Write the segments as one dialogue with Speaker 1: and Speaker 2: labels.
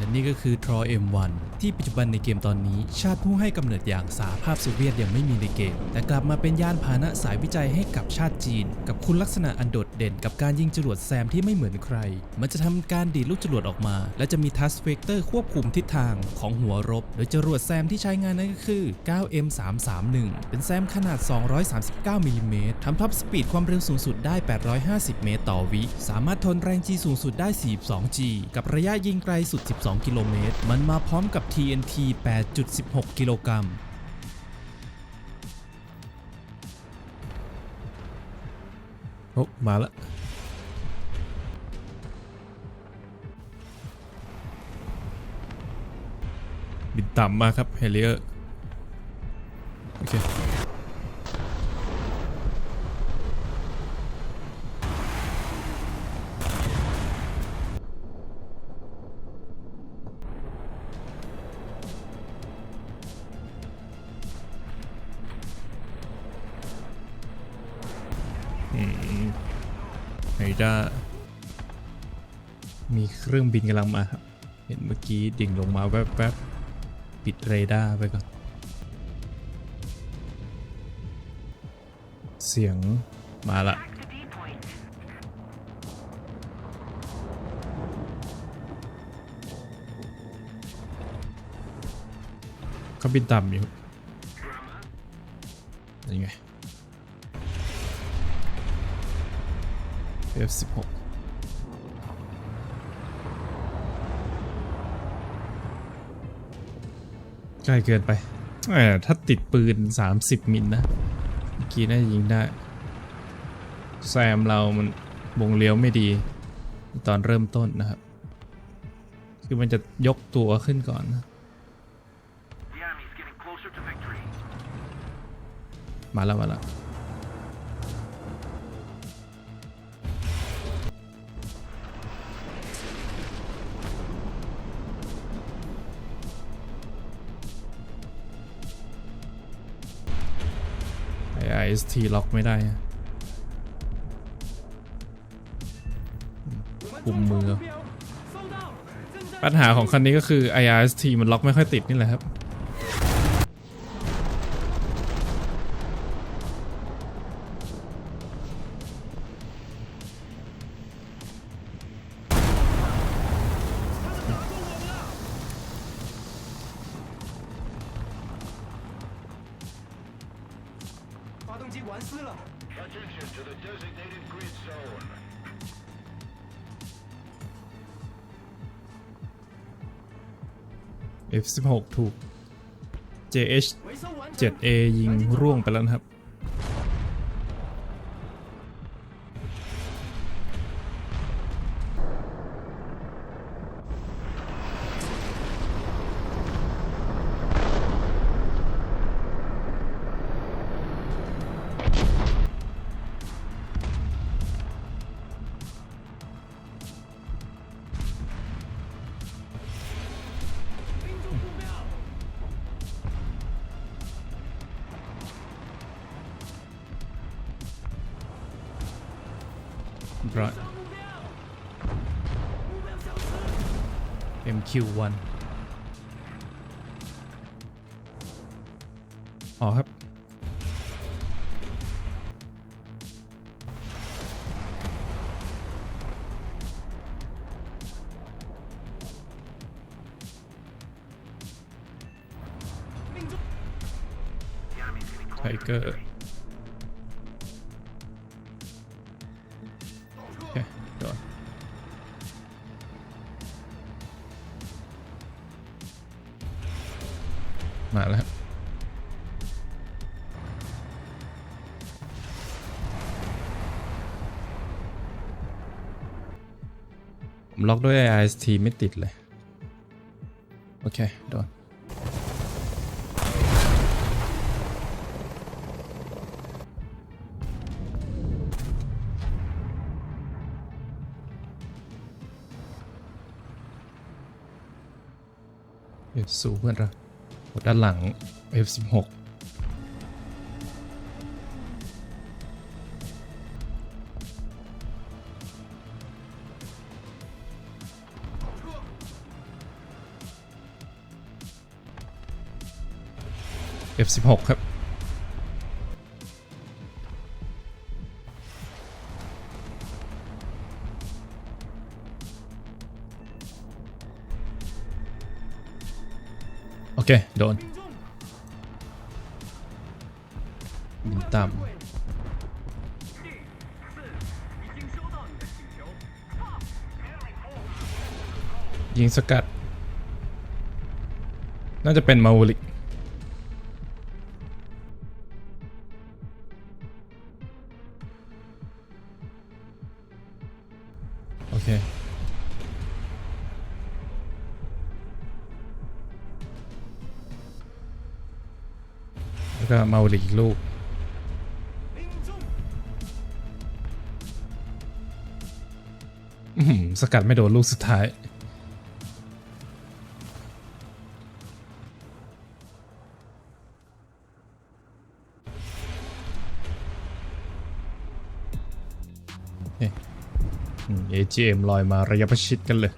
Speaker 1: และนี่ก็คือ Tro M1 ที่ปัจจุบันในเกมตอนนี้ ชาติผู้ให้กำเนิดอย่างสหภาพโซเวียตยังไม่มีในเกม แต่กลับมาเป็นยานพาหนะสายวิจัยให้กับชาติจีน กับคุณลักษณะอันโดดเด่นกับการยิงจรวดแซมที่ไม่เหมือนใคร มันจะทำการดีดลูกจรวดออกมา และจะมีทัสเฟกเตอร์ควบคุมทิศทางของหัวรบ โดยจรวดแซมที่ใช้งานนั้นก็คือ 9M331 เป็นแซมขนาด 239มิลลิเมตรทำท็อปสปีดความเร็วสูงสุดได้ 850 เมตรต่อวิสามารถทนแรง G สูงสุดได้ 42G กับระยะยิงไกลสุด 12 2 กิโลเมตร มันมาพร้อมกับ TNT 8.16 กิโลกรัมโอ้มาละบินต่ำมากครับเฮลิเออร์โอเค ด้ามีเครื่องบินกำลังมาครับ เห็นเมื่อกี้ดิ่งลงมาแวบๆ ปิดเรดาร์ไปก่อน เสียงมาละเขาบินต่ำอยู่ยังไง F16 ใกล้เกินไปแหมถ้าติดปืน 30 มิลนะเมื่อกี้น่าจะยิงได้ แซมเรามันวงเลี้ยวไม่ดี ตอนเริ่มต้นนะครับ คือมันจะยกตัวขึ้นก่อนนะ
Speaker 2: The enemy's getting closer to victory.
Speaker 1: มาแล้วมาแล้ว ไอ IST ล็อกไม่ได้กลุ่มมือ ปัญหาของคันนี้ก็คือ IRST มันล็อกไม่ค่อยติดนี่แหละครับ
Speaker 3: 发动机完撕了。
Speaker 2: Attention to the designated grid zone.
Speaker 1: F16 ถูก JH
Speaker 3: 维修完成。
Speaker 1: 7A ยิงร่วงไปแล้วนะครับ ร้อย MQ1 อ๋อครับ
Speaker 2: The
Speaker 1: มาแล้วผมล็อกด้วย IST ไม่ติดเลย โอเค โดนสูเพื่อนเรักโห ด้านหลัง F16 F16 ครับ อเคโดนยิงต่ำยิงสกัด น่าจะเป็นมาวูลิก ก็มาวูลิกอีกลูก！อื้อหือสกัดไม่โดนลูกสุดท้าย เอ๊ะอืม AGM ลอยมาระยะประชิดกันเลย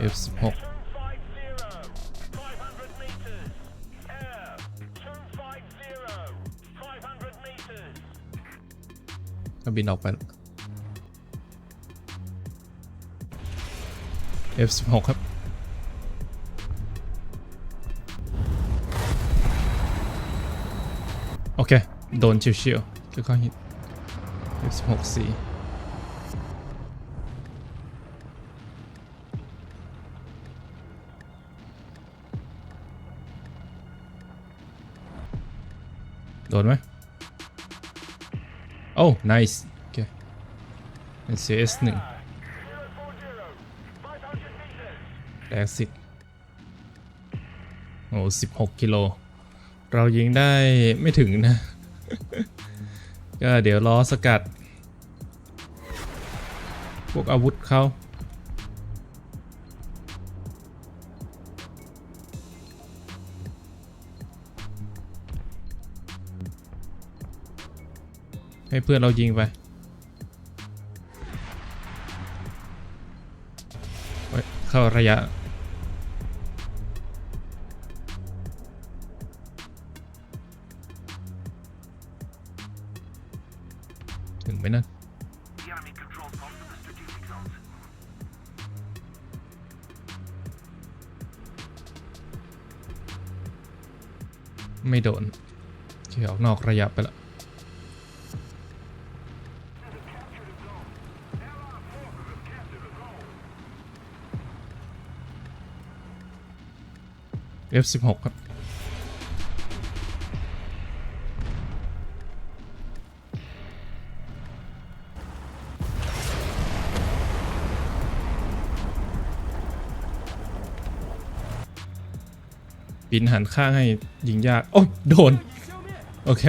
Speaker 1: F16
Speaker 2: 500 meters. Air 250. 500 meters.
Speaker 1: ก็บินออกไปแล้ว F16 ครับ โอเค โดนชิวๆคือข้อฮิต F16 C โดนไหมโอ้ nice โอเคเป็น CS
Speaker 2: หนึ่ง
Speaker 1: แรงสิโอ้สิบหกกิโล เรายิงได้ไม่ถึงนะ ก็เดี๋ยวล้อสกัด พวกอาวุธเขา ให้เพื่อนเรายิงไปไว้เข้าระยะถึงไหมนะไม่โดนเขี่ยออกนอกระยะไปละ เอฟสิบหกครับ บินหันข้างให้ยิงยาก โอ้ยโดน！โอเค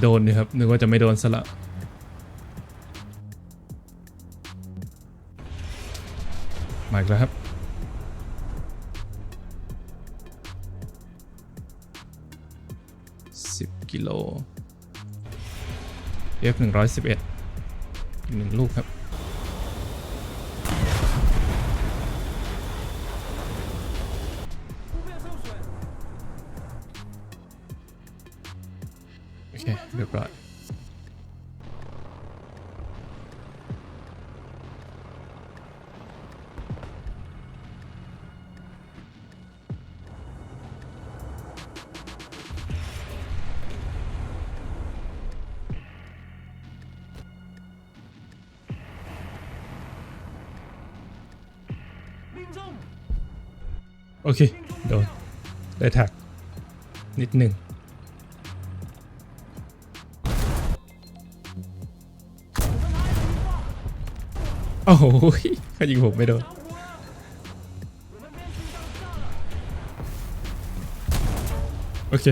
Speaker 1: โดนนี่ครับนึกว่าจะไม่โดนซะละาอีกแล้วครับ สิบกิโล F 111อีกหนึ่งลูกครับ โอเค เรียบร้อย โอเค โดน ได้ถัก นิดหนึ่งโอ้โหขายิงผมไม่โดนโอเค